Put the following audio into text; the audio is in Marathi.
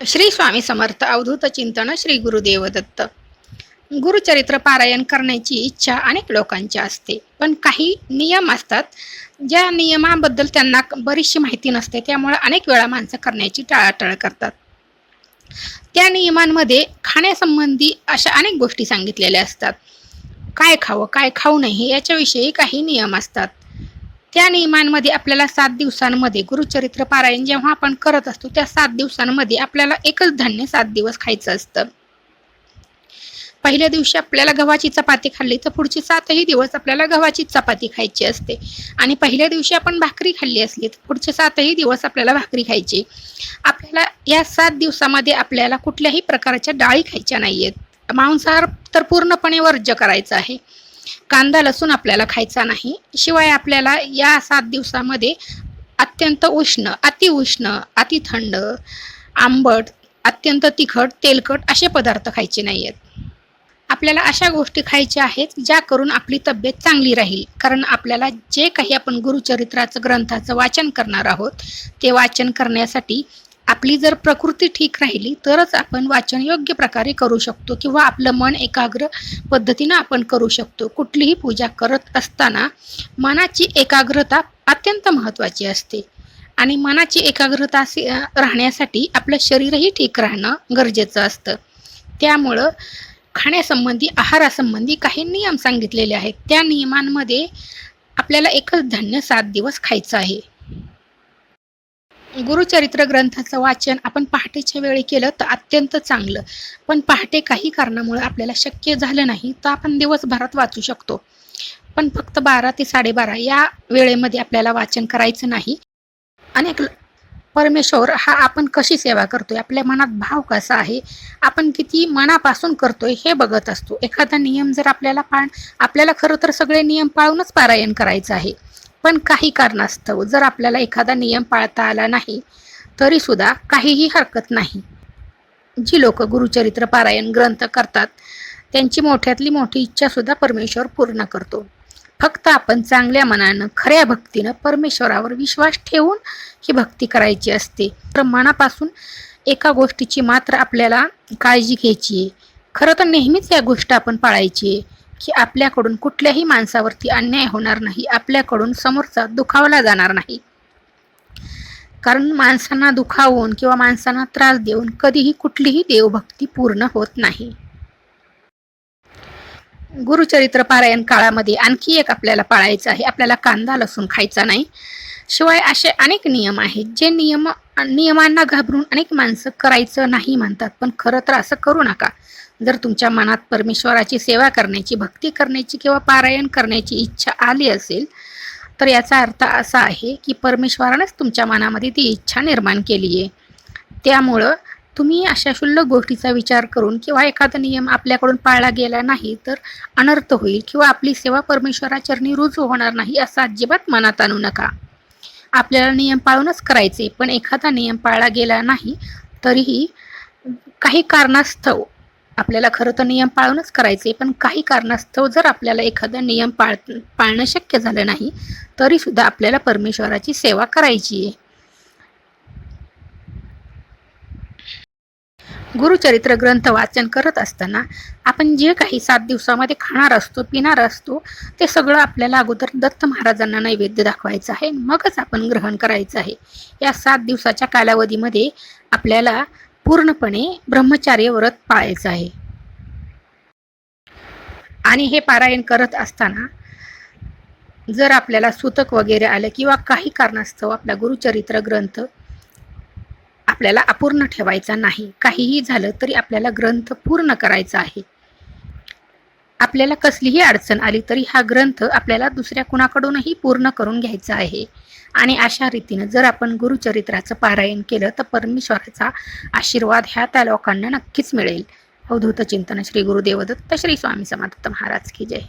श्री स्वामी समर्थ अवधूत चिंतन श्री गुरुदेव दत्त. गुरुचरित्र पारायण करण्याची इच्छा अनेक लोकांची असते. पण काही नियम असतात ज्या नियमाबद्दल त्यांना बरीचशी माहिती नसते त्यामुळे अनेक वेळा माणसं करण्याची टाळाटाळ करतात. त्या नियमांमध्ये खाण्यासंबंधी अशा अनेक गोष्टी सांगितलेल्या असतात. काय खावं काय खाऊ नये याच्याविषयी काही नियम असतात. त्या नियमांमध्ये आपल्याला सात दिवसांमध्ये गुरुचरित्र पारायण जेव्हा आपण करत असतो त्या सात दिवसांमध्ये आपल्याला एकच धान्य सात दिवस खायचं असतं. पहिल्या दिवशी आपल्याला गव्हाची चपाती खाल्ली तर पुढचे सातही दिवस आपल्याला गव्हाची चपाती खायची असते. आणि पहिल्या दिवशी आपण भाकरी खाल्ली असली तर पुढचे सातही दिवस आपल्याला भाकरी खायची. आपल्याला या सात दिवसामध्ये आपल्याला कुठल्याही प्रकारच्या डाळी खायच्या नाही आहेत मांसाहार तर पूर्णपणे वर्ज्य करायचा आहे. कांदा लसूण आपल्याला खायचा नाही. शिवाय आपल्याला या सात दिवसामध्ये अत्यंत उष्ण अतिउष्ण अतिथंड आंबट अत्यंत तिखट तेलकट असे पदार्थ खायचे नाही आहेत आपल्याला अशा गोष्टी खायच्या आहेत ज्या करून आपली तब्येत चांगली राहील. कारण आपल्याला जे काही आपण गुरुचरित्राचं ग्रंथाचं वाचन करणार आहोत ते वाचन करण्यासाठी आपली जर प्रकृती ठीक राहिली तरच आपण वाचन योग्य प्रकारे करू शकतो किंवा आपलं मन एकाग्र पद्धतीनं आपण करू शकतो. कुठलीही पूजा करत असताना मनाची एकाग्रता अत्यंत महत्त्वाची असते. आणि मनाची एकाग्रता असे राहण्यासाठी आपलं शरीरही ठीक राहणं गरजेचं असतं. त्यामुळं खाण्यासंबंधी आहारासंबंधी काही नियम सांगितलेले आहेत. त्या नियमांमध्ये आपल्याला एकच धान्य सात दिवस खायचं आहे. गुरुचरित्र ग्रंथाचं वाचन आपण पहाटेच्या वेळी केलं तर अत्यंत चांगलं. पण पहाटे काही कारणामुळे आपल्याला शक्य झालं नाही तर आपण दिवसभरात वाचू शकतो. पण फक्त बारा ते साडेबारा या वेळेमध्ये आपल्याला वाचन करायचं नाही. अनेक परमेश्वर हा आपण कशी सेवा करतोय आपल्या मनात भाव कसा आहे आपण किती मनापासून करतोय हे बघत असतो. एखादा नियम जर आपल्याला पाळ आपल्याला खरं तर सगळे नियम पाळूनच पारायण करायचं आहे. पण काही कारणास्तव जर आपल्याला एखादा नियम पाळता आला नाही तरीसुद्धा काहीही हरकत नाही. जी लोक गुरुचरित्र पारायण ग्रंथ करतात त्यांची मोठ्यातली मोठी इच्छासुद्धा परमेश्वर पूर्ण करतो. फक्त आपण चांगल्या मनानं खऱ्या भक्तीनं परमेश्वरावर विश्वास ठेवून ही भक्ती करायची असते. तर मनापासून एका गोष्टीची मात्र आपल्याला काळजी घ्यायची आहे. खरं तर नेहमीच या गोष्ट आपण पाळायची आहे. की आपल्याकडून कुठल्याही माणसावरती अन्याय होणार नाही आपल्याकडून समोरचा दुखावला जाणार नाही. कारण माणसांना दुखावून किंवा माणसांना त्रास देऊन कधीही कुठलीही देवभक्ती पूर्ण होत नाही. गुरुचरित्र पारायण काळामध्ये आणखी एक आपल्याला पाळायचं आहे. आपल्याला कांदा लसूण खायचा नाही. शिवाय असे अनेक नियम आहेत जे नियम नियमांना घाबरून अनेक माणसं करायचं नाही म्हणतात पण खरं तर असं करू नका. जर तुमच्या मनात परमेश्वराची सेवा करण्याची भक्ती करण्याची किंवा पारायण करण्याची इच्छा आली असेल तर याचा अर्थ असा आहे की परमेश्वरानंच तुमच्या मनामध्ये ती इच्छा निर्माण केली आहे त्यामुळं तुम्ही अशा क्षुल्लक गोष्टीचा विचार करून किंवा एखादा नियम आपल्याकडून पाळला गेला नाही तर अनर्थ होईल किंवा आपली सेवा परमेश्वराचरणी रुजू होणार नाही असं अजिबात मनात आणू नका. आपल्याला नियम पाळूनच करायचे पण एखादा नियम पाळला गेला नाही तरीही काही कारणास्तव आपल्याला खरं तर नियम पाळूनच करायचे पण काही कारणास्तव जर आपल्याला एखादा नियम पाळ पाळणं शक्य झालं नाही तरीसुद्धा आपल्याला परमेश्वराची सेवा करायची आहे. गुरुचरित्र ग्रंथ वाचन करत असताना आपण जे काही सात दिवसामध्ये खाणार असतो पिणार असतो ते सगळं आपल्याला अगोदर दत्त महाराजांना नैवेद्य दाखवायचं आहे. मगच आपण ग्रहण करायचं आहे. या सात दिवसाच्या कालावधीमध्ये आपल्याला पूर्णपणे ब्रह्मचार्य व्रत पाळायचं आहे. आणि हे पारायण करत असताना जर आपल्याला सुतक वगैरे आलं किंवा काही कारणास्तव आपला गुरुचरित्र ग्रंथ आपल्याला अपूर्ण ठेवायचा नाही. काहीही झालं तरी आपल्याला ग्रंथ पूर्ण करायचा आहे. आपल्याला कसलीही अडचण आली तरी हा ग्रंथ आपल्याला दुसऱ्या कुणाकडूनही पूर्ण करून घ्यायचा आहे. आणि अशा रीतीनं जर आपण गुरुचरित्राचं पारायण केलं तर परमेश्वराचा आशीर्वाद ह्या त्या लोकांना नक्कीच मिळेल. अवधूत चिंतन श्री गुरुदेव दत्त श्री स्वामी समर्थ महाराज की जय.